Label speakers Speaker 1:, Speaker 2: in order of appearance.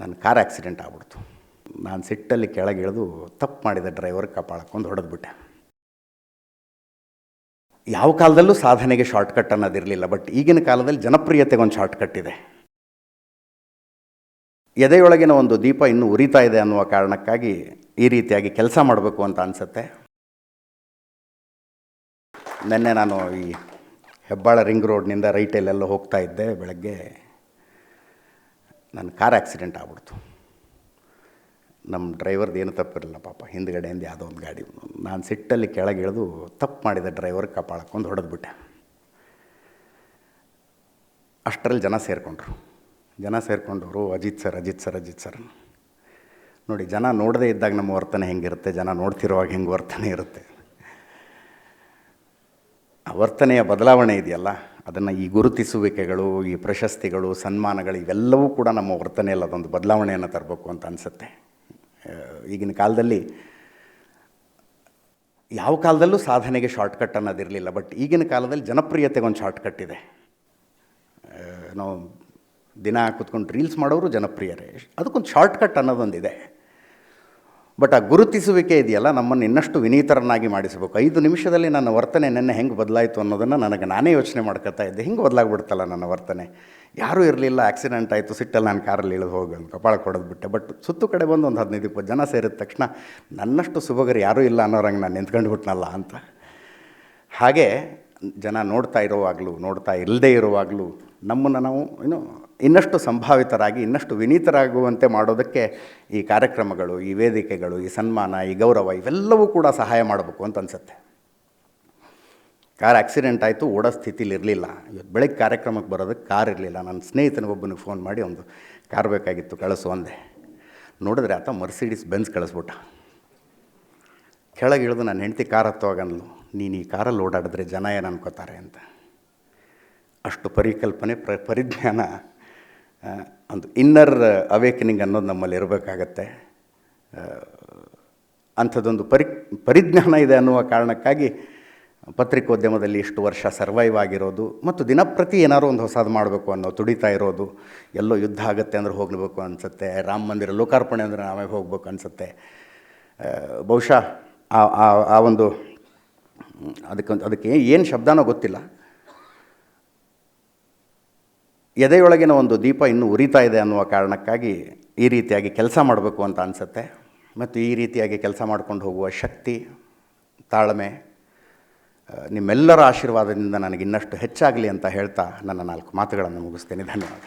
Speaker 1: ನನ್ನ car accident ಆಗ್ಬಿಡ್ತು. ನಾನು ಸಿಟ್ಟಲ್ಲಿ ಕೆಳಗೆ ಇಳಿದು ತಪ್ಪು ಮಾಡಿದ ಡ್ರೈವರ್ ಕಪಾಳಕ್ಕೊಂದು ಹೊಡೆದ್ಬಿಟ್ಟೆ. ಯಾವ ಕಾಲದಲ್ಲೂ ಸಾಧನೆಗೆ ಶಾರ್ಟ್ಕಟ್ ಅನ್ನೋದಿರಲಿಲ್ಲ ಬಟ್ ಈಗಿನ ಕಾಲದಲ್ಲಿ ಜನಪ್ರಿಯತೆಗೊಂದು ಶಾರ್ಟ್ಕಟ್ ಇದೆ. ಎದೆಯೊಳಗಿನ ಒಂದು ದೀಪ ಇನ್ನೂ ಉರಿತಾ ಇದೆ ಅನ್ನುವ ಕಾರಣಕ್ಕಾಗಿ ಈ ರೀತಿಯಾಗಿ ಕೆಲಸ ಮಾಡಬೇಕು ಅಂತ ಅನಿಸುತ್ತೆ. ನಿನ್ನೆ ನಾನು ಈ ಹೆಬ್ಬಾಳ ರಿಂಗ್ ರೋಡ್ನಿಂದ ರೈಟಲ್ಲೆಲ್ಲ ಹೋಗ್ತಾ ಇದ್ದೆ ಬೆಳಗ್ಗೆ. ನನ್ನ ಕಾರ್ ಆಕ್ಸಿಡೆಂಟ್ ಆಗ್ಬಿಡ್ತು. ನಮ್ಮ ಡ್ರೈವರ್ದು ಏನು ತಪ್ಪಿರಲಿಲ್ಲ ಪಾಪ ಹಿಂದ್ಗಡೆಯಿಂದ ಯಾವುದೋ ಒಂದು ಗಾಡಿ. ನಾನು ಸಿಟ್ಟಲ್ಲಿ ಕೆಳಗೆ ಇಳಿದು ತಪ್ಪು ಮಾಡಿದ ಡ್ರೈವರ್ ಕಪಾಳಕ್ಕೊಂದು ಹೊಡೆದ್ಬಿಟ್ಟೆ. ಅಷ್ಟರಲ್ಲಿ ಜನ ಸೇರಿಕೊಂಡ್ರು. ಜನ ಸೇರಿಕೊಂಡವರು, Ajith sir Ajith sir Ajith sir. ನೋಡಿ, ಜನ ನೋಡದೇ ಇದ್ದಾಗ ನಮ್ಮ ವರ್ತನೆ ಹೆಂಗಿರುತ್ತೆ, ಜನ ನೋಡ್ತಿರುವಾಗ ಹೆಂಗೆ ವರ್ತನೆ ಇರುತ್ತೆ. ಆ ವರ್ತನೆಯ ಬದಲಾವಣೆ ಇದೆಯಲ್ಲ? ಅದನ್ನು ಈ ಗುರುತಿಸುವಿಕೆಗಳು, ಈ ಪ್ರಶಸ್ತಿಗಳು, ಸನ್ಮಾನಗಳು ಇವೆಲ್ಲವೂ ಕೂಡ ನಮ್ಮ ವರ್ತನೆಯಲ್ಲಿ ಅದೊಂದು ಬದಲಾವಣೆಯನ್ನು ತರಬೇಕು ಅಂತ ಅನಿಸುತ್ತೆ. ಈಗಿನ ಕಾಲದಲ್ಲಿ ಯಾವ ಕಾಲದಲ್ಲೂ ಸಾಧನೆಗೆ ಶಾರ್ಟ್ಕಟ್ ಅನ್ನೋದಿರಲಿಲ್ಲ ಬಟ್ ಈಗಿನ ಕಾಲದಲ್ಲಿ ಜನಪ್ರಿಯತೆಗೆ ಒಂದು ಶಾರ್ಟ್ಕಟ್ ಇದೆ ನಾವು ದಿನ ಕೂತ್ಕೊಂಡು ರೀಲ್ಸ್ ಮಾಡೋರು ಜನಪ್ರಿಯರೇ. ಅದಕ್ಕೊಂದು ಶಾರ್ಟ್ಕಟ್ ಅನ್ನೋದೊಂದಿದೆ. ಬಟ್ ಆ ಗುರುತಿಸುವಿಕೆ ಇದೆಯಲ್ಲ, ನಮ್ಮನ್ನು ಇನ್ನಷ್ಟು ವಿನೀತರನ್ನಾಗಿ ಮಾಡಿಸಬೇಕು. ಐದು ನಿಮಿಷದಲ್ಲಿ ನನ್ನ ವರ್ತನೆ ನೆನ್ನೆ ಹೆಂಗೆ ಬದಲಾಯಿತು ಅನ್ನೋದನ್ನು ನನಗೆ ನಾನೇ ಯೋಚನೆ ಮಾಡ್ಕೊತಾ ಇದ್ದೆ. ಹಿಂಗೆ ಬದಲಾಗ್ಬಿಡ್ತಲ್ಲ ನನ್ನ ವರ್ತನೆ? ಯಾರೂ ಇರಲಿಲ್ಲ, ಆಕ್ಸಿಡೆಂಟ್ ಆಯಿತು, ಸಿಟ್ಟಲ್ಲಿ ನಾನು ಕಾರಲ್ಲಿ ಇಳಿದು ಹೋಗಿ ಕಪಾಳ ಕೊಡೋದ್ಬಿಟ್ಟೆ ಬಟ್ ಸುತ್ತು ಕಡೆ ಬಂದು ಒಂದು ಹದಿನೈದು, ಇಪ್ಪತ್ತು ಜನ ಸೇರಿದ ತಕ್ಷಣ ನನ್ನಷ್ಟು ಸುಭಗರು ಯಾರೂ ಇಲ್ಲ ಅನ್ನೋರಂಗೆ ನಾನು ನಿಂತ್ಕೊಂಡು ಬಿಟ್ನಲ್ಲ ಅಂತ. ಹಾಗೆ ಜನ ನೋಡ್ತಾ ಇರೋವಾಗಲೂ, ನೋಡ್ತಾ ಇಲ್ಲದೇ ಇರುವಾಗಲೂ ನಮ್ಮನ್ನು ನಾವು ಏನು ಇನ್ನಷ್ಟು ಸಂಭಾವಿತರಾಗಿ, ಇನ್ನಷ್ಟು ವಿನೀತರಾಗುವಂತೆ ಮಾಡೋದಕ್ಕೆ ಈ ಕಾರ್ಯಕ್ರಮಗಳು, ಈ ವೇದಿಕೆಗಳು, ಈ ಸನ್ಮಾನ, ಈ ಗೌರವ ಇವೆಲ್ಲವೂ ಕೂಡ ಸಹಾಯ ಮಾಡಬೇಕು ಅಂತ ಅನಿಸುತ್ತೆ. ಕಾರ್ ಆಕ್ಸಿಡೆಂಟ್ ಆಯಿತು, ಓಡೋ ಸ್ಥಿತಿಲಿ ಇರಲಿಲ್ಲ. ಇವತ್ತು ಬೆಳಗ್ಗೆ ಕಾರ್ಯಕ್ರಮಕ್ಕೆ ಬರೋದಕ್ಕೆ ಕಾರ್ ಇರಲಿಲ್ಲ. ನನ್ನ ಸ್ನೇಹಿತನಿಗೊಬ್ಬನಿಗೆ ಫೋನ್ ಮಾಡಿ ಒಂದು ಕಾರ್ ಬೇಕಾಗಿತ್ತು, ಕಳಿಸು ಅಂದೆ. ನೋಡಿದ್ರೆ ಆತ ಮರ್ಸಿಡೀಸ್ ಬೆನ್ಸ್ ಕಳಿಸ್ಬಿಟ್ಟ. ಕೆಳಗೆ ಇಳಿದು, ನನ್ನ ಹೆಂಡತಿ ಕಾರ್ ಹತ್ತುವಾಗಂದ್ಲು ನೀನು ಈ ಕಾರಲ್ಲಿ ಓಡಾಡಿದ್ರೆ ಜನ ಏನು ಅನ್ಕೋತಾರೆ? ಅಂತ. ಅಷ್ಟು ಪರಿಕಲ್ಪನೆ, ಪ್ರ, ಪರಿಜ್ಞಾನ ಒಂದು ಇನ್ನರ್ ಅವೇಕನಿಂಗ್ ಅನ್ನೋದು ನಮ್ಮಲ್ಲಿ ಇರಬೇಕಾಗತ್ತೆ. ಅಂಥದ್ದೊಂದು ಪರಿ, ಪರಿಜ್ಞಾನ ಇದೆ ಅನ್ನುವ ಕಾರಣಕ್ಕಾಗಿ ಪತ್ರಿಕೋದ್ಯಮದಲ್ಲಿ ಇಷ್ಟು ವರ್ಷ ಸರ್ವೈವ್ ಆಗಿರೋದು ಮತ್ತು ದಿನಪ್ರತಿ ಏನಾದರೂ ಒಂದು ಹೊಸದು ಮಾಡಬೇಕು ಅನ್ನೋ ತುಡಿತಾ ಇರೋದು. ಎಲ್ಲೋ ಯುದ್ಧ ಆಗುತ್ತೆ ಅಂದ್ರೆ ಹೋಗಬೇಕು ಅನಿಸುತ್ತೆ, ರಾಮ ಮಂದಿರ ಲೋಕಾರ್ಪಣೆ ಅಂದರೆ ನಾವೇ ಹೋಗ್ಬೇಕು ಅನಿಸುತ್ತೆ. ಬಹುಶಃ ಆ, ಆ- ಆ ಒಂದು ಅದಕ್ಕೆ ಅದಕ್ಕೆ ಏನು ಶಬ್ದನೋ ಗೊತ್ತಿಲ್ಲ. ಎದೆಯೊಳಗಿನ ಒಂದು ದೀಪ ಇನ್ನೂ ಉರಿತಾ ಇದೆ ಅನ್ನುವ ಕಾರಣಕ್ಕಾಗಿ ಈ ರೀತಿಯಾಗಿ ಕೆಲಸ ಮಾಡಬೇಕು ಅಂತ ಅನಿಸುತ್ತೆ. ಮತ್ತು ಈ ರೀತಿಯಾಗಿ ಕೆಲಸ ಮಾಡ್ಕೊಂಡು ಹೋಗುವ ಶಕ್ತಿ, ತಾಳ್ಮೆ ನಿಮ್ಮೆಲ್ಲರ ಆಶೀರ್ವಾದದಿಂದ ನನಗೆ ಇನ್ನಷ್ಟು ಹೆಚ್ಚಾಗಲಿ ಅಂತ ಹೇಳ್ತಾ ನನ್ನ ನಾಲ್ಕು ಮಾತುಗಳನ್ನು ಮುಗಿಸ್ತೇನೆ. ಧನ್ಯವಾದ.